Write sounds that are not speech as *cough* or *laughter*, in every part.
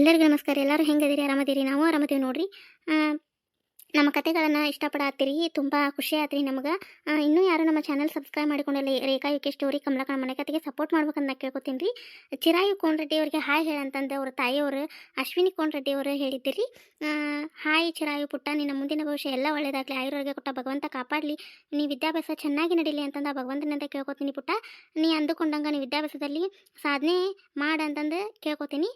ಎಲ್ಲರಿಗೂ ನಮಸ್ಕಾರ. ಎಲ್ಲರೂ ಹೆಂಗದಿರಿ ಆರಾಮದಿರಿ? ನಾವು ಆರಾಮದೀವಿ ನೋಡ್ರಿ. ನಮ್ಮ ಕತೆಗಳನ್ನು ಇಷ್ಟಪಡತ್ತೀರಿ. ತುಂಬ ಖುಷಿ ಆತ್ರಿ ನಮಗೆ ಇನ್ನೂ ಯಾರು ನಮ್ಮ ಚಾನಲ್ ಸಬ್ಸ್ಕ್ರೈಬ್ ಮಾಡಿಕೊಂಡಲ್ಲಿ, ರೇಖಾ ಯುಕೆ ಸ್ಟೋರಿ ಕಮಲಕಣ ಮನೆ ಕತೆಗೆ ಸಪೋರ್ಟ್ ಮಾಡ್ಬೇಕಂತ ಕೇಳ್ಕೊತೀನಿ ರೀ. ಚಿರಾಯು ಕೋಣರೆಡ್ಡಿ ಅವರಿಗೆ ಹಾಯ್ ಹೇಳಂತಂದು ಅವ್ರ ತಾಯಿಯವರು, ಅಶ್ವಿನಿ ಕೋಣರೆಡ್ಡಿ ಅವರು ಹೇಳಿದ್ದಿರಿ. ಹಾಯ್ ಚಿರಾಯು ಪುಟ್ಟ, ನಿನ್ನ ಮುಂದಿನ ಭವಿಷ್ಯ ಎಲ್ಲ ಒಳ್ಳೇದಾಗಲಿ. ಆಯುರ್ವರ್ಗ ಕೊಟ್ಟ ಭಗವಂತ ಕಾಪಾಡಲಿ. ನೀ ವಿದ್ಯಾಭ್ಯಾಸ ಚೆನ್ನಾಗಿ ನಡೀಲಿ ಅಂತಂದು ಭಗವಂತನಂತ ಕೇಳ್ಕೊತೀನಿ ಪುಟ್ಟ. ನೀ ಅಂದುಕೊಂಡಂಗೆ ನೀ ವಿದ್ಯಾಭ್ಯಾಸದಲ್ಲಿ ಸಾಧನೆ ಮಾಡಂತಂದು ಕೇಳ್ಕೊತೀನಿ.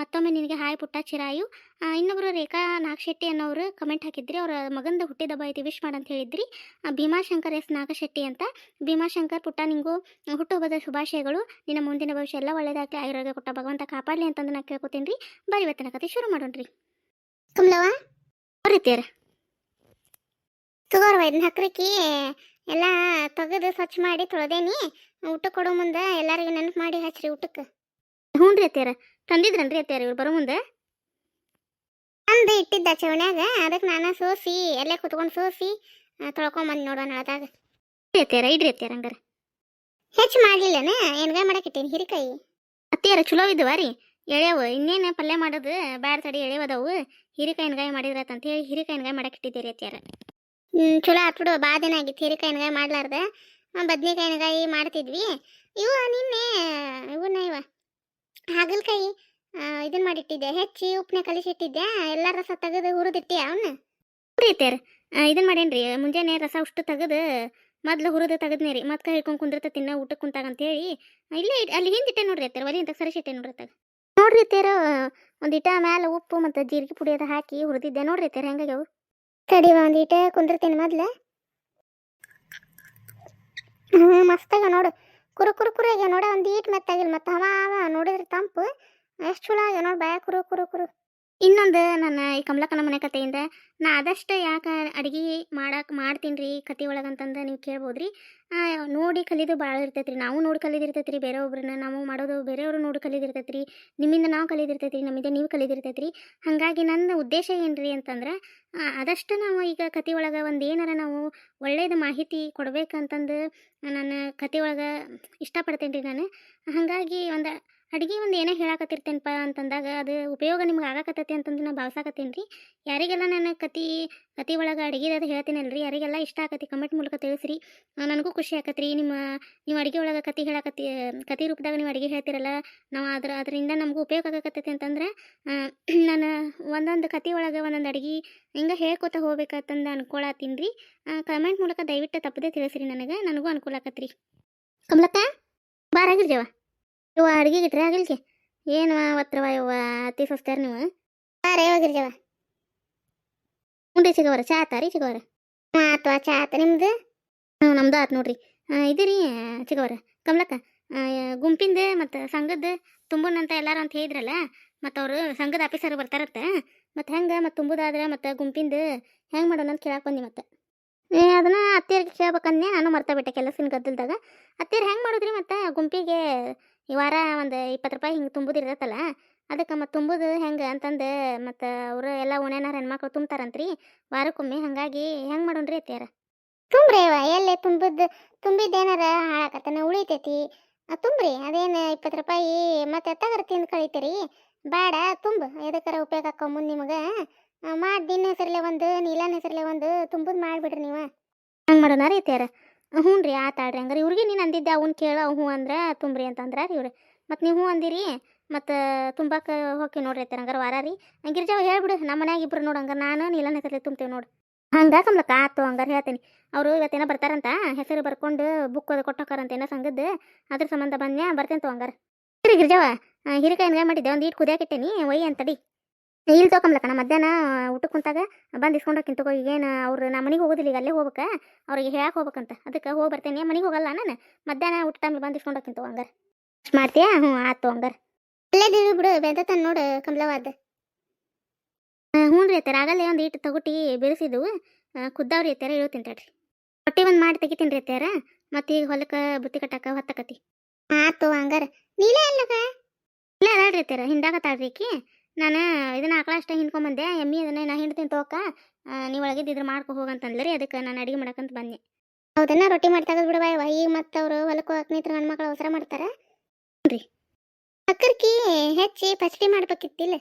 ಮತ್ತೊಮ್ಮೆ ನಿನಗೆ ಹಾಯ್ ಪುಟ್ಟ ಚಿರಾಯು. ಇನ್ನೊಬ್ಬರು ಇನ್ನೊಬ್ರು ರೇಖಾ ನಾಗಶೆಟ್ಟಿ ಅನ್ನೋರು ಕಮೆಂಟ್ ಹಾಕಿದ್ರಿ. ಅವರ ಮಗಂದು ಹುಟ್ಟಿದಬ್ಬ ಐತಿ ವಿಶ್ ಮಾಡಂತ ಹೇಳಿದ್ರಿ. ಭೀಮಾಶಂಕರ್ ಎಸ್ ನಾಗಶೆಟ್ಟಿ ಅಂತ. ಭೀಮಾಶಂಕರ್ ಪುಟ್ಟ ನಿಂಗೂ ಹುಟ್ಟುಹಬ್ಬದ ಶುಭಾಶಯಗಳು. ನಿನ್ನ ಮುಂದಿನ ಭವಿಷ್ಯ ಎಲ್ಲ ಒಳ್ಳೇದಾಗಲಿ. ಆಯುರ್ವೇದ ಕೊಟ್ಟ ಭಗವಂತ ಕಾಪಾಡಲಿ ಅಂತಂದು ನಾ ಕೇಳ್ಕೊತೀನಿ ರೀ. ಬರೀ ಇವತ್ತಿನ ಕತೆ ಶುರು ಮಾಡೋಣ್ರಿ. ಕಮಲವ ಬರೀತೀರ ತಗೋರ್ವ ಇದನ್ನ ಹಕ್ರಕ್ಕಿ ಎಲ್ಲ ತೆಗೆದು ಸ್ವಚ್ಛ ಮಾಡಿ ತೊಳೆದೇನಿ. ಊಟ ಕೊಡೋ ಮುಂದೆ ಎಲ್ಲರಿಗೂ ನೆನಪು ಮಾಡಿ ಹಚ್ಚಿರಿ ಊಟಕ್ಕೆ ಹ್ಞೂ ರೀ ಅತ್ಯಾರ ತಂದಿದ್ರನ್ರಿ ಅತ್ಯಾರ ಇವ್ರು ಬರೋ ಮುಂದೆ? ಅಂದು ಇಟ್ಟಿದ್ದ ಚವನ್ಯಾಗ ಅದಕ್ಕೆ ನಾನು ಸೋಸಿ ಎಲ್ಲೇ ಕುತ್ಕೊಂಡು ಸೋಸಿ ತೊಳ್ಕೊಂಬಂದು ನೋಡೋಣ ಅದಾಗ ಅತ್ಯಾರ ಇಡ್ರಿ ಅತ್ಯಾರ ಹಂಗಾರ. ಹೆಚ್ಚು ಮಾಡಲಿಲ್ಲನ? ಎಣ್ಗಾಯಿ ಮಾಡಕ್ಕಿಟ್ಟೀನಿ ಹಿರಿಕಾಯಿ? ಅತ್ಯಾರ ಚಲೋ ಇದ್ವ ರೀ. ಎಳೆವು ಇನ್ನೇನು ಪಲ್ಯ ಮಾಡೋದು ಬ್ಯಾಡ ತಡಿ ಎಳೆವದವು ಹಿರಿಕಾಯಿ ಎಣ್ಗಾಯಿ ಮಾಡಿದ್ರತ್ ಅಂತ ಹೇಳಿ ಹಿರಿಕಾಯಿ ಎಣ್ಗಾಯಿ ಮಾಡಕ್ಕಿಟ್ಟಿದ್ದೀರಿ ಅತ್ಯಾರ ಹ್ಞೂ ಚಲೋ ಆತ್ಬಿಡು ಬಾ ದಿನ ಆಗಿತ್ತು ಹಿರಿಕಾಯಿ ಎಣ್ಗಾಯಿ ಮಾಡ್ಲಾರ್ದ. ಬದ್ನಿಕಾಯಿ ಎಣ್ಗಾಯಿ ಮಾಡ್ತಿದ್ವಿ. ಇವ ನಿನ್ನೆ ಇವನ್ನ ಇವ. ಹಾಗಲ್ಕಾಯಿ ಇದನ್ನ ಮಾಡಿಟ್ಟಿದ್ದೆ. ಹೆಚ್ಚಿ ಉಪ್ಪನೆ ಕಲಿಸಿಟ್ಟಿದ್ದೆ. ಎಲ್ಲ ರಸ ತೆಗೆದು ಹುರಿದಿಟ್ಟಿ ಅವನ್ನ ಹುರಿತೇರ್ ಇದನ್ನ ಮಾಡೇನ್ರಿ. ಮುಂಜಾನೆ ರಸ ಅಷ್ಟು ತೆಗೆದು, ಮೊದ್ಲು ಹುರಿದು ತೆಗೆದ್ನೇ ರೀ ಮತ್ತೆ ಹಿಡ್ಕೊಂಡು ಕುಂದಿರ್ತ ತಿನ್ನ ಊಟಕ್ಕೆ ಕುಂತಾಗ ಅಂತೇಳಿ. ಇಲ್ಲೇ ಇಟ್- ಅಲ್ಲಿ ಹಿಂದಿಟ್ಟೆ ನೋಡ್ರಿ ಅತ್ತಾರ. ಒಲಿ ಅಂತ ಸರಿಸಿಟ್ಟೆ ನೋಡ್ರಿ ಅತ್ತಾಗ ನೋಡ್ರಿ ಅತ್ತಾರ ಇಟ ಮ್ಯಾಲೆ ಉಪ್ಪು ಮತ್ತು ಜೀರಿಗೆ ಪುಡಿ ಅದ ಹಾಕಿ ಹುರಿದಿದ್ದೆ. ನೋಡ್ರಿ ಅತ್ತಾರ, ಹೆಂಗಾಗ್ಯಾವು? ತಡಿ ಒಂದಿಟ ಕುಂದಿರ್ತೇನೆ ಮೊದ್ಲು. ಹ್ಞೂ ಮಸ್ತಾಗ ನೋಡು. ಕುರು ಕುರು ಕುರು ಆಗ್ಯಾವ ನೋಡ ಒಂದು ಈಟ್ ಮೆತ್ತಾಗಿಲ್ಲ ಮತ್ತು ಅವ ಅವ ನೋಡಿದ್ರೆ ತಂಪು. ಎಷ್ಟು ಚಲೋ ಆಗ್ಯಾವ ನೋಡಿ ಬಾಯ ಕುರು ಕುರು ಕುರು. ಇನ್ನೊಂದು ನನ್ನ ಈ ಕಮಲಕ್ಕನ ಮನೆ ಕಥೆಯಿಂದ. ನಾ ಆದಷ್ಟು ಯಾಕೆ ಅಡುಗೆ ಮಾಡಕ್ಕೆ ಮಾಡ್ತೀನಿ ರೀ ಕತೆ ಒಳಗಂತಂದು ನೀವು ಕೇಳ್ಬೋದು ರೀ ನೋಡಿ ಕಲಿದು ಭಾಳ ಇರ್ತೈತೆ ರೀ ನಾವು ನೋಡಿ ಕಲಿದಿರ್ತೈತೆ ರೀ ಬೇರೆಯೊಬ್ರನ್ನ, ನಾವು ಮಾಡೋದು ಬೇರೆಯವರು ನೋಡಿ ಕಲಿದಿರ್ತೈತೆ ರೀ ನಿಮ್ಮಿಂದ ನಾವು ಕಲಿದಿರ್ತೈತೆ ರೀ ನಮ್ಮಿಂದ ನೀವು ಕಲಿದಿರ್ತೈತೆ ರೀ ಹಾಗಾಗಿ ನನ್ನ ಉದ್ದೇಶ ಏನು ರೀ ಅಂತಂದ್ರೆ ಆದಷ್ಟು ನಾವು ಈಗ ಕತೆ ಒಳಗೆ ಒಂದು ಏನಾರ ನಾವು ಒಳ್ಳೆಯದು ಮಾಹಿತಿ ಕೊಡ್ಬೇಕಂತಂದು ನಾನು ಕತೆ ಒಳಗೆ ಇಷ್ಟಪಡ್ತೇನೆ ರೀ ನಾನು. ಹಾಗಾಗಿ ಒಂದು ಅಡುಗೆ ಒಂದು ಏನೇ ಹೇಳಾಕತ್ತಿರ್ತೇನಪ್ಪ ಅಂತಂದಾಗ ಅದು ಉಪಯೋಗ ನಿಮ್ಗೆ ಆಗಾಕತ್ತೈತಿ ಅಂತಂದು ನಾನು ಭಾವಿಸಾಕತ್ತೀನಿ ರೀ. ಯಾರಿಗೆಲ್ಲ ನಾನು ಕತಿ ಕತಿ ಒಳಗೆ ಅಡುಗೆದು ಹೇಳ್ತೀನಲ್ಲ ರೀ ಯಾರಿಗೆಲ್ಲ ಇಷ್ಟ ಆಕತಿ ಕಮೆಂಟ್ ಮೂಲಕ ತಿಳಿಸ್ರಿ. ನನಗೂ ಖುಷಿ ಆಕತ್ರಿ. ನಿಮ್ಮ ನೀವು ಅಡುಗೆ *clears throat* ಒಳಗೆ ಕತಿ ಹೇಳಕತ್ತಿ, ಕತಿ ರೂಪದಾಗ ನೀವು ಅಡುಗೆ ಹೇಳ್ತಿರಲ್ಲ, ನಾವು ಅದ್ರ ಅದರಿಂದ ನಮಗೂ ಉಪಯೋಗ ಆಗಕತ್ತೈತಿ ಅಂತಂದ್ರೆ ನಾನು ಒಂದೊಂದು ಕತಿ ಒಳಗೆ ಒಂದೊಂದು ಅಡುಗೆ ಹಿಂಗೆ ಹೇಳ್ಕೊತ ಹೋಗ್ಬೇಕಂತಂದು ಅನ್ಕೊಳತ್ತೀನಿ ರೀ. ಕಮೆಂಟ್ ಮೂಲಕ ದಯವಿಟ್ಟು ತಪ್ಪದೇ ತಿಳಿಸ್ರಿ ನನಗೆ, ನನಗೂ ಅನುಕೂಲ ಆಕತ್ರಿ. ಕಮಲಕ್ಕ ಬಾರಾಗಿರ್ಜವ ಇವ ಅಡುಗೆ ಗಿಟ್ರೆ ಆಗಿಲ್ಕೆ? ಏನು ಅವತ್ರವ ಇವ ಅತಿ ಸಸ್ತಾರ ನೀವು? ಬಾರ ಯಾವಾಗಿರ್ಜವ ಉಂಡ್ರಿ ಸಿಗವರ, ಚಾ ಆತಾರಿ ಸಿಗವರ? ಆತು ಚಾ ಆತ ನಿಮ್ದು? ಹ್ಞೂ ನಮ್ದು ಆತು ನೋಡ್ರಿ. ಇದೀರಿ ಚಿಗವರ ಕಮಲಕ್ಕ ಗುಂಪಿಂದ ಮತ್ತು ಸಂಘದ ತುಂಬುನಂತ ಎಲ್ಲಾರು ಅಂತ ಹೇಳಿದ್ರಲ್ಲ, ಮತ್ತು ಅವರು ಸಂಘದ ಆಫೀಸರ್ ಬರ್ತಾರತ್ತ, ಮತ್ತು ಹೆಂಗೆ ಮತ್ತು ತುಂಬುದಾದ್ರೆ ಮತ್ತು ಗುಂಪಿಂದ ಹೆಂಗೆ ಮಾಡೋಣ ಅಂತ ಕೇಳಕ್ಕೆ ಬಂದಿ ಮತ್ತೆ. ಅದನ್ನ ಅತ್ತೆಯರಿಗೆ ಕೇಳ್ಬೇಕಂದೆ ನಾನು ಮರ್ತಾ ಬಿಟ್ಟೆ ಕೆಲಸಿನ ಗದ್ದಲ್ದಾಗ. ಅತ್ತೆಯರು ಹೆಂಗೆ ಮಾಡೋದ್ರಿ ಮತ್ತು ಗುಂಪಿಗೆ ಈ ವಾರ ಒಂದು ಇಪ್ಪತ್ತು ರೂಪಾಯಿ ಹಿಂಗೆ ತುಂಬುದಿರ್ತೈತಲ್ಲ ಅದಕ್ಕೆ ಮತ್ತು ತುಂಬುದು ಹೆಂಗೆ ಅಂತಂದು ಮತ್ತು ಅವರು ಎಲ್ಲ ಓಣ್ಯಾನಾರ ಹೆಣ್ಮಕ್ಳು ತುಂಬ್ತಾರಂತ್ರಿ ವಾರಕ್ಕೊಮ್ಮೆ ಹಾಗಾಗಿ ಹೆಂಗೆ ಮಾಡೋಣ್ರಿ ಅತ್ತಿಯಾರ? ತುಂಬ್ರಿ ಅವ ಎಲ್ಲೇ ತುಂಬಿದ್ದು ತುಂಬಿದ್ದೇನಾರ ಹಾಳಾಕತ್ತನ ಉಳಿತೈತಿ. ತುಂಬ್ರಿ ಅದೇನು ಇಪ್ಪತ್ತು ರೂಪಾಯಿ ಮತ್ತೆ ತಗರ ತಿಂದು ಕಳಿತೀರಿ ಬೇಡ ತುಂಬ ಎದಕ್ಕಾರ ಉಪಯೋಗ ಹಾಕೋ ಮುಂದೆ ನಿಮಗೆ ಮಾಡಿ ದಿನ ಹೆಸರಲ್ಲೇ ಒಂದು ನೀಲನ ಹೆಸರಲ್ಲೇ ಒಂದು ತುಂಬುದು ಮಾಡಿಬಿಡ್ರಿ ನೀವು. ಹಂಗೆ ಮಾಡೋಣ ರೀ ಅತ್ತೆಯರ? ಹ್ಞೂ ರೀ ಆತಾಳ್ರಿ ಹಂಗಾರೆ. ಇವ್ರಿಗೆ ನೀನು ಅಂದಿದ್ದೆ ಅವ್ನು ಕೇಳ ಹ್ಞೂ ಅಂದ್ರೆ ತುಂಬ್ರಿ ಅಂತಂದ್ರೆ ರೀ ಇವ್ರು. ಮತ್ತು ನೀವು ಹ್ಞೂ ಅಂದಿರಿ, ಮತ್ತು ತುಂಬಾಕ ಹೋಗಿ ನೋಡ್ರಿ ಅತ್ತರ ಹಂಗಾರೆ ವಾರ ರೀ. ಗಿರ್ಜಾವ ಹೇಳ್ಬಿಡು ನಮ್ಮ ಮನ್ಯಾಗ ಇಬ್ರು ನೋಡು ಹಂಗಾರೆ ನಾನು ನೀಲನ ಹೆಸರಲ್ಲಿ ತುಂಬ್ತೇವೆ ನೋಡು. ಹಂಗೆ ಕಮ್ಲಕ್ಕ ಆತು ಹಂಗಾರೆ ಹೇಳ್ತೀನಿ. ಅವರು ಇವತ್ತೇನೋ ಬರ್ತಾರಂತ, ಹೆಸರು ಬರ್ಕೊಂಡು ಬುಕ್ ಅದು ಕೊಟ್ಟೋಕಾರಂತ ಏನೋ ಸಂಘದ್ದು ಅದ್ರ ಸಂಬಂಧ ಬಂದ್ಯಾ ಬರ್ತೇನೆ ತೋ ಹಂಗಾರೆ. ಸರಿ ಗಿರ್ಜಾವ ಹಿರಿಕಾಯಿ ಎಣ್ಗಾಯಿ ಮಾಡಿದ್ದೆ, ಒಂದು ಈಟ್ ಕುದಿಯಾಕಿಟ್ಟೇನಿ ಒಯ್ಯಿ ಅಂತಡಿ. ಇಲ್ಲಿ ತಗೊಂಬ್ಲಕ್ಕ ನಮ್ಮ ಮಧ್ಯಾಹ್ನ ಊಟಕ್ಕೆ ಕುಂತಾಗ ಬಂದು ಇಸ್ಕೊಂಡು ಹೋಗ್ತೀನಿ ತಗೋ. ಏನು ಅವ್ರು ನಮ್ಮ ಮನೆಗೆ ಹೋಗೋದಿಲ್ಲ ಈಗ ಅಲ್ಲೇ ಹೋಗ್ಬೇಕು. ಅವ್ರಿಗೆ ಹೇಳಕ್ಕೆ ಹೋಗ್ಬೇಕಂತ. ಅದಕ್ಕೆ ಹೋಗಿ ಬರ್ತೇನೆ. ಮನೆಗೆ ಹೋಗಲ್ಲ ನಾನು. ಮಧ್ಯಾಹ್ನ ಊಟ ಟೈಮಿಗೆ ಬಂದು ಇಸ್ಕೊಂಡು ಹೋಗ್ತೀನಿ ತಗೋ ಹಂಗಾರೆ. ಅಷ್ಟು ಮಾಡ್ತೀಯಾ? ಹ್ಞೂ ಆಯ್ತು ಹಂಗಾರೆ. ಅಲ್ಲೇ ಬಿಡು ಬೆಂದತನ್ ನೋಡು, ಕಮಲವಾದ. ಹ್ಞೂ ರೀ ಅತ್ತಾರ ಆಗಲ್ಲೇ ಒಂದು ಇಟ್ಟು ತಗೊಟ್ಟಿ ಬೆರೆಸಿದ್ವು. ಕುದ್ದಾವ್ರಿ ಅತ್ತಾರ ಹೇಳ್ತೀನಿ ತಡ್ರಿ ರೊಟ್ಟಿ ಒಂದು ಮಾಡಿ ತೆಗಿತೀನಿ ರೀ ಅತ್ತಾರ. ಮತ್ತೆ ಈಗ ಹೊಲಕ್ಕೆ ಬುತ್ತಿ ಕಟ್ಟಕ್ಕೆ ಹೊತ್ತಕತಿ ಆಯ್ತು ಹಂಗಾರ. ನೀಲೇ ಅಲ್ಲಕ ಇಲ್ಲ ಅದಾಳ್ರಿ ಅತ್ತಾರ, ಹಿಂದಾಗತ್ತಾಳ್ರಿ ಈಕಿ. ನಾನು ಇದನ್ನ ಆಕಳ ಅಷ್ಟೇ ಹಿಂಡ್ಕೊಂಬಂದೆ ಎಮ್ಮಿ ಅದನ್ನ ನಾ ಹಿಂಡ್ತೀನಿ ತೋಕ ನೀವು ಒಳಗಿದ್ದಿದ್ರೆ ಮಾಡ್ಕೊ ಹೋಗಂತಂದ್ರಿ ಅದಕ್ಕೆ ನಾನು ಅಡಿಗೆ ಮಾಡಕಂತ ಬಂದೆ. ಹೌದನ್ನ ರೊಟ್ಟಿ ಮಾಡಿ ತೆಗೆದು ಬಿಡವ ಈಗ ಮತ್ತೆ ಅವರು ಹೊಲಕ್ಕೆ ಹೋಗಕ್ಕೆ ನಿಂತ್ರ ಗಂಡ್ಮಕ್ಳು ಅವಸರ ಮಾಡ್ತಾರೆ? ರೀ ಅಕ್ಕರ್ಕಿ ಹೆಚ್ಚಿ ಪಚಡಿ ಮಾಡ್ಬೇಕಿತ್ತಿಲ್ಲ?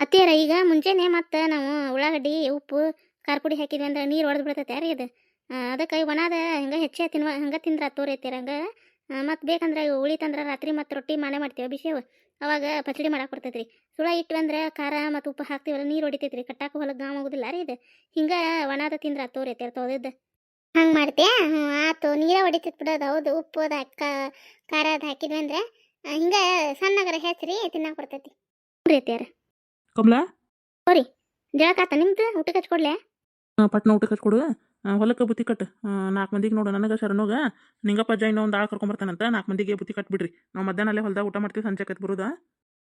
ಅತ್ತೀರ ಈಗ ಮುಂಜಾನೆ ಮತ್ತೆ ನಾವು ಉಳ್ಳಾಗಡ್ಡಿ ಉಪ್ಪು ಖಾರ ಪುಡಿ ಹಾಕಿದ್ವಿ ಅಂದ್ರೆ ನೀರು ಹೊಡೆದು ಬಿಡ್ತೈತೆ ರೀ ಅದು ಅದಕ್ಕೆ ಒಣದ ಹಂಗೆ ಹೆಚ್ಚೆ ತಿನ್ವ ಹಂಗೆ ತಿಂದ್ರೆ ತೋರಿ ಐತಿರ ಹಂಗೆ. ಮತ್ತು ಬೇಕಂದ್ರೆ ಇವು ಉಳಿತಂದ್ರೆ ರಾತ್ರಿ ಮತ್ತು ರೊಟ್ಟಿ ಮಾಡೇ ಮಾಡ್ತೀವಿ ಬಿಸಿವು ಅವಾಗ ಪಚಡಿ ಮಾಡಕ್ಕೆ ಬರ್ತೈತೆ ರೀ ಸುಳ ಇಟ್ವಿ ಅಂದ್ರೆ ಖಾರ ಮತ್ತು ಉಪ್ಪು ಹಾಕ್ತೀವಲ್ಲ ನೀರು ಹೊಡಿತೈತೆ ರೀ ಕಟ್ಟಾಕ ಹೊಲಕ್ಕೆ ಗಾಮ್ ಆಗೋದಿಲ್ಲ ರೀ ಇದು. ಹಿಂಗೆ ಒಣದ ತಿಂದ್ರೆ ತೋರಿ ಐತಿ ತೊಳೆದಿದ್ದು ಹಂಗೆ ಮಾಡ್ತೀಯಾ? ಹ್ಞೂ ಆತು. ನೀರ ಹೊಡಿತೈತೆ ಬಿಡೋದು. ಹೌದು ಉಪ್ಪು ಅದು ಹಾಕ ಖಾರ ಅದು ಹಾಕಿದ್ವಿ ಅಂದ್ರೆ ಹಿಂಗೆ ಸಣ್ಣಗರ ಹೆಚ್ಚ್ರಿ ತಿನ್ನಕ್ಕೆ ಬರ್ತೈತಿ. ರೀತಿಯಾರ ಕಮಲಾ? ಜಳಕಾತ ನಿಮ್ದು? ಊಟಕ್ಕೆ ಹಚ್ಕೊಡ್ಲೆ ಪಟ್ನ ಊಟಕ್ಕೆ ಹಚ್ಕೊಡು ಆ, ಹೊಲಕ್ಕೆ ಬುತ್ತಿ ಕಟ್ಟು. ನಾಲ್ಕು ಮಂದಿಗೆ ನೋಡು ನನಗೆ ಶರಣೋಗ ನಿಂಗಪ್ಪ ಅಜ್ಜ ಇನ್ನೊಂದು ಒಂದು ಆಳು ಕರ್ಕೊಂಬರ್ತಾನಂತ ನಾಲ್ಕು ಮಂದಿಗೆ ಬುತ್ತಿ ಕಟ್ಬಿಡ್ರಿ ನಾವು ಮಧ್ಯಾಹ್ನ ಅಲ್ಲೇ ಹೊಲ್ದಾಗ ಊಟ ಮಾಡ್ತೀವಿ ಸಂಜೆ ಕತ್ ಬರೋದಾ?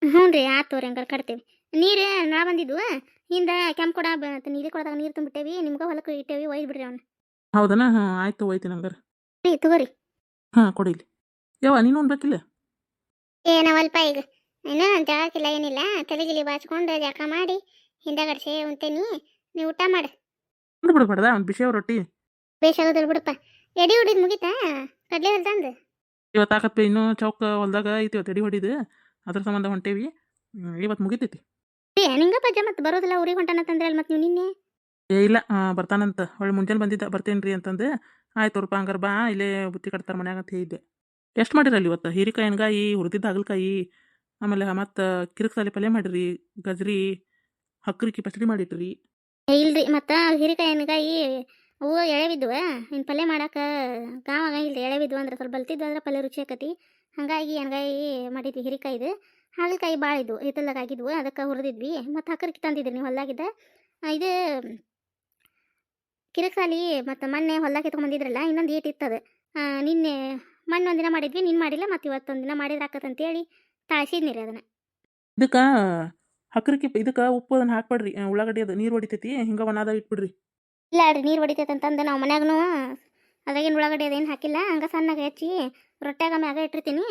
ಹ್ಞೂ ರೀ ಆಯ್ತು ತೋರಿ ಹಂಗಾರೆ ಕಟ್ತೇವೆ. ನೀರು ನಾ ಬಂದಿದ್ವು ಹಿಂದೆ ಕೆಂಪು ಕೊಡ ನೀರು ಕೊಡದಾಗ ನೀರು ತುಂಬಿಟ್ಟೇವಿ ನಿಮ್ಗೆ ಹೊಲಕ್ಕೆ ಇಟ್ಟೇವಿ ಒಯ್ದು ಬಿಡ್ರಿ ಅವನು. ಹೌದನಾ? ಹಾಂ ಆಯ್ತು ಒಯ್ತೀನಿ ಹಂಗಾರೆ. ರೀ ತಗೋರಿ. ಹಾಂ ಕೊಡಿಲಿ ಯಾವ ನೀನು ಉಣ್ಬೇಕಿಲ್ಲ ಏ ಅಲ್ಪ ಈಗ. ಇನ್ನೂ ಜಾಗಕ್ಕಿಲ್ಲ ಏನಿಲ್ಲ. ತಲೆಗಿಲಿ ಬಾಚ್ಕೊಂಡು ಜಾಕ ಮಾಡಿ ಹಿಂದಗಡ್ಸೆ ಉಂತೇನಿ ನೀವು ಊಟ ಮಾಡು. ಬಿಡ್ಬಾರ್ದ? ಒಂದು ಬಿಸಿ ರೊಟ್ಟಿ? ಬೇಷಾಗೋದಿಲ್ಲ ಬಿಡಪ್ಪ ಎಡಿ ಹೊಡಿದ್ ಮುಗಿತಾ? ಕಡ್ಲೆ ಹೊಲ್ದಂದು ಇವತ್ತು ಆಕತ್ಬೆ ಇನ್ನೂ ಚೌಕ ಹೊಲ್ದಾಗ ಐತಿ ಇವತ್ತು ಎಡಿ ಹೊಡಿದು. ಅದ್ರ ಸಂಬಂಧ ಹೊಂಟೇವಿ. ಇವತ್ತು ಮುಗಿತೈತಿ. ಏ ನಿಂಗ ಪಜ್ಜ ಮತ್ತೆ ಬರೋದಿಲ್ಲ. ಊರಿಗೆ ಹೊಂಟಾನ ತಂದ್ರೆ ಅಲ್ಲಿ ಮತ್ತೆ ನೀವು ನಿನ್ನೆ? ಏ ಇಲ್ಲ ಬರ್ತಾನಂತ. ಒಳ್ಳೆ ಮುಂಜಾನೆ ಬಂದಿದ್ದ. ಬರ್ತೇನೆ ರೀ ಅಂತಂದು. ಆಯ್ತು ರೂಪ ಹಂಗಾರೆ ಬಾ. ಇಲ್ಲೇ ಬುತ್ತಿ ಕಟ್ತಾರೆ ಮನ್ಯಾಗ ಅಂತ ಹೇಳಿದ್ದೆ. ಎಷ್ಟು ಮಾಡಿರಲ್ಲ ಇವತ್ತು? ಹೀರಿಕಾಯಿ ಎಣ್ಗಾಯಿ ಹುರಿದಿದ್ದ ಹಾಗಲಕಾಯಿ ಆಮೇಲೆ ಮತ್ತು ಕಿರಿಕ್ಸಾಲಿ ಪಲ್ಯ ಮಾಡಿರಿ ಗಜ್ರಿ ಹಕ್ರಿಕಿ ಪಚಡಿ ಮಾಡಿಟ್ರಿ. ಇಲ್ರಿ, ಮತ್ತು ಹಿರಿಕಾಯಿ ಎಣ್ಗಾಯಿ ಅವು ಎಳೆವಿದ್ವು ಇನ್ನು ಪಲ್ಯ ಮಾಡಕ್ಕೆ ಗಾವಾಗ ಇಲ್ರಿ ಎಳೆವಿದ್ವು ಅಂದ್ರೆ ಸ್ವಲ್ಪ ಬಲ್ತಿದ್ವು ಅಂದ್ರೆ ಪಲ್ಯ ರುಚಿ ಆಕತಿ. ಹಂಗಾಗಿ ಎಣ್ಗಾಯಿ ಮಾಡಿದ್ವಿ ಹಿರಿಕಾಯಿದು ಹಾಗಲಕಾಯಿ ಭಾಳ ಇದ್ವು, ಹಿತ್ತಲ್ದಾಗ ಆಗಿದ್ವು, ಅದಕ್ಕೆ ಹುರಿದಿದ್ವಿ. ಮತ್ತು ಹಕ್ಕರಿಗೆ ತಂದಿದ್ರಿ ನೀವು ಹೊಲ್ದಾಗಿದ್ದ. ಇದು ಕಿರಕ್ಸಾಲಿ ಮತ್ತು ಮೊನ್ನೆ ಹೊಲ್ದಾಗ ಎತ್ಕೊಂಡ್ಬಂದಿದ್ರಲ್ಲ ಇನ್ನೊಂದು ಏಟ್ ಇತ್ತದ. ನಿನ್ನೆ ಮಣ್ಣು ಒಂದಿನ ಮಾಡಿದ್ವಿ ನಿನ್ನ ಮಾಡಿಲ್ಲ, ಮತ್ತು ಇವತ್ತೊಂದಿನ ಮಾಡಿದ್ರೆ ಆಕತ್ತಂತೇಳಿ ತಾಳ್ಸಿದ್ನಿ ರೀ ಅದನ್ನು. ಇದಕ್ಕೆ ಹಕ್ರಿಕಿ ಇದಕ್ಕೆ ಉಪ್ಪು ಅದನ್ನ ಹಾಕ್ಬೇಡ್ರಿ. ಉಳ್ಳಾಗಡ್ಡಿ ಅದು ನೀರು ಹೊಡಿತೈತಿ ಹಿಂಗೆ ಒಣದ ಇಟ್ಬಿಡ್ರಿ. ಇಲ್ಲ ರೀ ನೀರು ಹೊಡಿತೈತೆ ಅಂತಂದು ನಾವು ಮನ್ಯಾಗೂ ಅದಾಗೇನು ಉಳ್ಳಾಗಡ್ಡಿ ಅದೇನು ಹಾಕಿಲ್ಲ ಹಂಗೆ ಸಣ್ಣಗೆ ಹೆಚ್ಚಿ ರೊಟ್ಯಾಗ ಮ್ಯಾಗ ಇಟ್ಟಿರ್ತೀನಿ.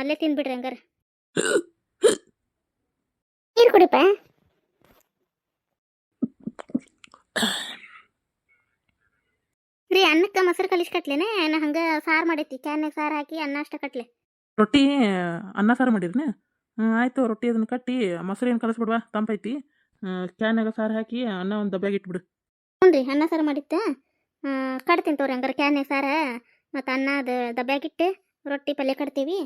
ಅಲ್ಲೇ ತಿಂದ್ಬಿಡ್ರಿ ಹಂಗಾರೆ. ನೀರು ಕುಡಿಪ ರೀ ಅನ್ನಕ್ಕೆ ಮೊಸರು ಕಲಿಸಿ ಕಟ್ಲೇನೆ? ನಾ ಹಂಗೆ ಸಾರು ಮಾಡೈತಿ ಕ್ಯಾನ್ಯಾಗ ಸಾರು ಹಾಕಿ ಅನ್ನ ಅಷ್ಟ ಕಟ್ಲೆ? ರೊಟ್ಟಿ ಅನ್ನ ಸಾರು ಮಾಡಿರಿನ? ಹ್ಞೂ ಆಯಿತು, ರೊಟ್ಟಿ ಅದನ್ನು ಕಟ್ಟಿ, ಮೊಸರೇನು ಕಲಿಸ್ಬಿಡ್ವಾ ತಂಪೈತಿ. ಕ್ಯಾನಾಗ ಸಾರು ಹಾಕಿ, ಅನ್ನ ಒಂದು ದಬ್ಬ್ಯಾಗ ಇಟ್ಬಿಡು. ಹ್ಞೂ ರೀ, ಅನ್ನ ಸಾರು ಮಾಡಿತ್ತೆ? ಕಟ್ತೀನಿ ತೋರಿ ಹಂಗಾರೆ ಕ್ಯಾನಾಗ ಸಾರ, ಮತ್ತು ಅನ್ನ ಅದು ದಬ್ಬ್ಯಾಗಿಟ್ಟು ರೊಟ್ಟಿ ಪಲ್ಯ ಕಟ್ತೀವಿ.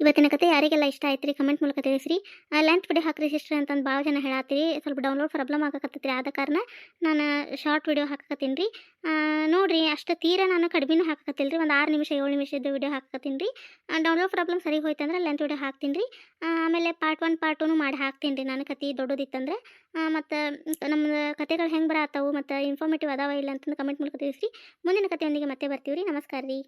ಇವತ್ತಿನ ಕತೆ ಯಾರಿಗೆಲ್ಲ ಇಷ್ಟ ಆಯ್ತು ರೀ ಕಮೆಂಟ್ ಮೂಲಕ ತಿಳಿಸ್ರಿ. ಲೆಂತ್ ವಿಡಿಯೋ ಹಾಕ್ರಿ ಸಿಸ್ಟರ್ ಅಂತಂದು ಭಾಳ ಜನ ಹೇಳತ್ತೀರಿ. ಸ್ವಲ್ಪ ಡೌನ್ಲೋಡ್ ಪ್ರಾಬ್ಲಮ್ ಆಗಕತ್ತೈತಿ ಆದ ಕಾರಣ ನಾನು ಶಾರ್ಟ್ ವಿಡಿಯೋ ಹಾಕಕತ್ತೀನಿ ರೀ ನೋಡಿರಿ, ಅಷ್ಟು ತೀರ ನಾನು ಕಡಿಮೆನೂ ಹಾಕಕತ್ತಿಲ್ಲ ರೀ ಒಂದು ಆರು ನಿಮಿಷ, ಏಳು ನಿಮಿಷದ ವಿಡಿಯೋ ಹಾಕತ್ತೀನಿ ರೀ ಡೌನ್ಲೋಡ್ ಪ್ರಾಬ್ಲಮ್ ಸರಿ ಹೋಯ್ತಂದ್ರೆ ಲೆಂತ್ ವಿಡಿಯೋ ಹಾಕ್ತೀನಿ ರೀ ಆಮೇಲೆ ಪಾರ್ಟ್ ಒನ್ ಪಾರ್ಟ್ ಟೂನು ಮಾಡಿ ಹಾಕ್ತೀನಿ ರೀ ನಾನು ಕತೆ ದೊಡ್ಡದಿತ್ತಂದ್ರೆ ಮತ್ತು ನಮ್ಮ ಕತೆಗಳು ಹೆಂಗೆ ಬರತ್ತವು ಮತ್ತು ಇನ್ಫಾರ್ಮೇಟಿವ್ ಅದಾವ ಇಲ್ಲ ಅಂತಂದು ಕಮೆಂಟ್ ಮೂಲಕ ತಿಳಿಸ್ರಿ. ಮುಂದಿನ ಕತೆಯೊಂದಿಗೆ ಮತ್ತೆ ಬರ್ತೀವಿ ರೀ ನಮಸ್ಕಾರ ರೀ